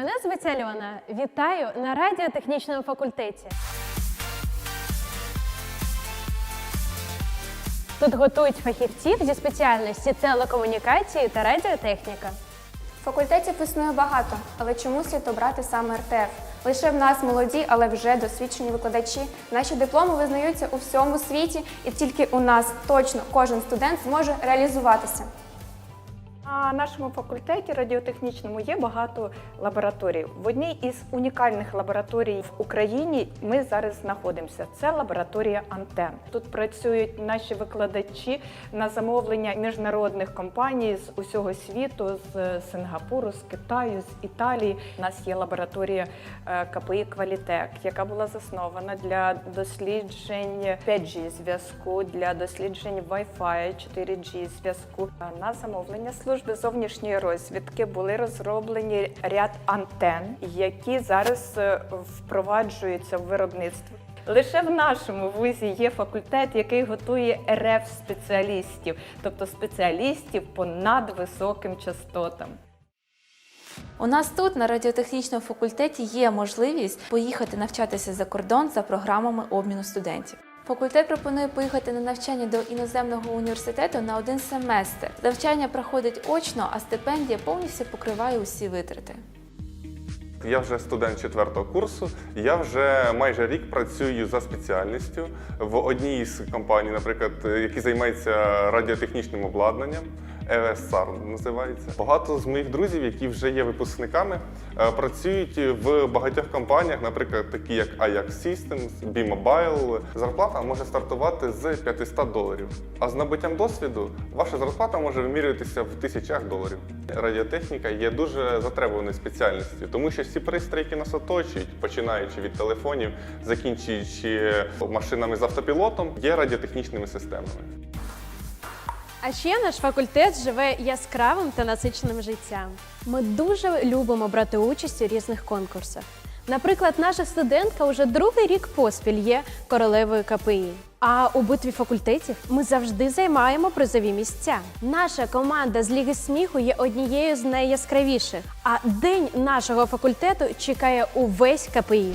Мене звуть Альона. Вітаю на радіотехнічному факультеті. Тут готують фахівців зі спеціальності телекомунікації та радіотехніка. Факультетів існує багато, але чому слід обрати саме РТФ? Лише в нас молоді, але вже досвідчені викладачі. Наші дипломи визнаються у всьому світі, і тільки у нас точно кожен студент зможе реалізуватися. На нашому факультеті радіотехнічному є багато лабораторій. В одній із унікальних лабораторій в Україні ми зараз знаходимося. Це лабораторія антен. Тут працюють наші викладачі на замовлення міжнародних компаній з усього світу, з Сингапуру, з Китаю, з Італії. У нас є лабораторія е, КПІ Квалітек, яка була заснована для досліджень 5G зв'язку, для досліджень Wi-Fi, 4G зв'язку. Е, На замовлення служби зовнішньої розвідки були розроблені ряд антен, які зараз е, впроваджуються в виробництво. Лише в нашому вузі є факультет, який готує РФ спеціалістів, тобто спеціалістів по надвисоким частотам. У нас тут на радіотехнічному факультеті є можливість поїхати навчатися за кордон за програмами обміну студентів. Факультет пропонує поїхати на навчання до іноземного університету на один семестр. Навчання проходить очно, а стипендія повністю покриває усі витрати. Я вже студент четвертого курсу. Я вже майже рік працюю за спеціальністю в одній із компаній, наприклад, які займаються радіотехнічним обладнанням. ЕВСАР називається. Багато з моїх друзів, які вже є випускниками, е, працюють в багатьох компаніях, наприклад, такі як Ajax Systems, B-Mobile. Зарплата може стартувати з 500 доларів. А з набуттям досвіду ваша зарплата може вимірюватися в тисячах доларів. Радіотехніка є дуже затребуваною спеціальністю, тому що всі пристрої, які нас оточують, починаючи від телефонів, закінчуючи машинами з автопілотом, є радіотехнічними системами. А ще наш факультет живе яскравим та насиченим життям. Ми дуже любимо брати участь у різних конкурсах. Наприклад, наша студентка уже другий рік поспіль є королевою КПІ. А у битві факультетів ми завжди займаємо призові місця. Наша команда з Ліги сміху є однією з найяскравіших. А день нашого факультету чекає увесь КПІ.